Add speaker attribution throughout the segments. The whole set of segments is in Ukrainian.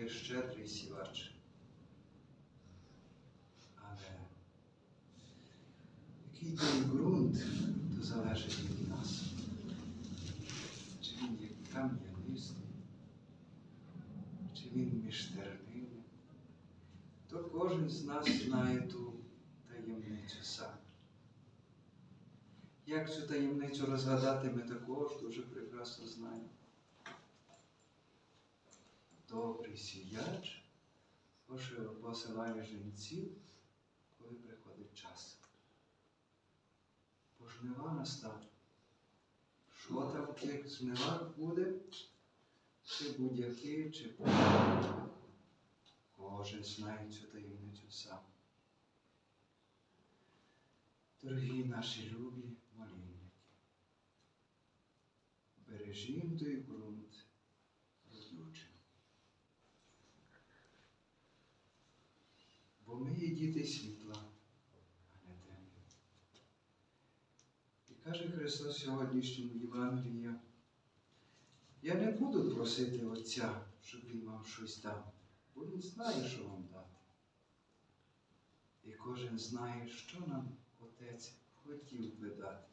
Speaker 1: є щедрий сівач. Але який той ґрунт, то залежить від нас. Чи він є кам'янистий, чи він між тернини, то кожен з нас знає ту таємницю сам. Як цю таємницю розгадати, ми також дуже прекрасно знаємо. Сіяч пошив- посилає жінців, коли приходить час. Бо жнива настав. Що там в тих буде? Чи будь-який, чи будь-який. Кожен знає цю таємницю сам. Дорогі наші любі молільники, бережім той ґрунт родючий. Бо ми є діти світла, а не темряви. І каже Христос сьогоднішньому Євангелії, я не буду просити Отця, щоб Він вам щось дав, бо Він знає, що вам дати. І кожен знає, що нам Отець хотів би дати.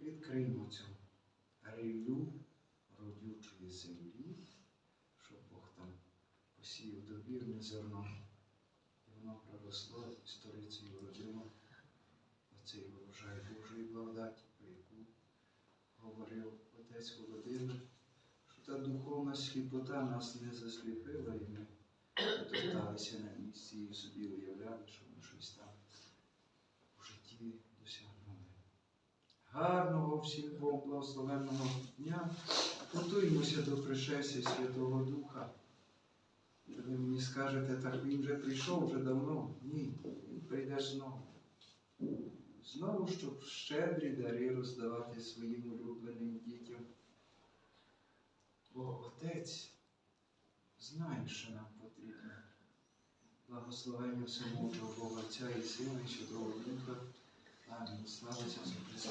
Speaker 1: Відкриємо цю ріллю родючої землі, щоб Бог там посіяв довірне зерно, проросло і сторицею родило оцей урожай Божої благодаті, про яку говорив отець Володимир, що та духовна сліпота нас не засліпила, і ми топталися на місці і собі уявляли, що ми щось там у житті досягнули. Гарного всім Богу благословенного дня. Готуємося до пришестя Святого Духа. Мені скажете, так він вже прийшов вже давно. Ні, він прийде знову. Знову, щоб щедрі дари роздавати своїм улюбленим дітям. Бо Отець знає, що нам потрібно. Благословення всемогутнього Бога Отця і Сина, і Святого Духа. Амінь. Слава Ісусу Христу.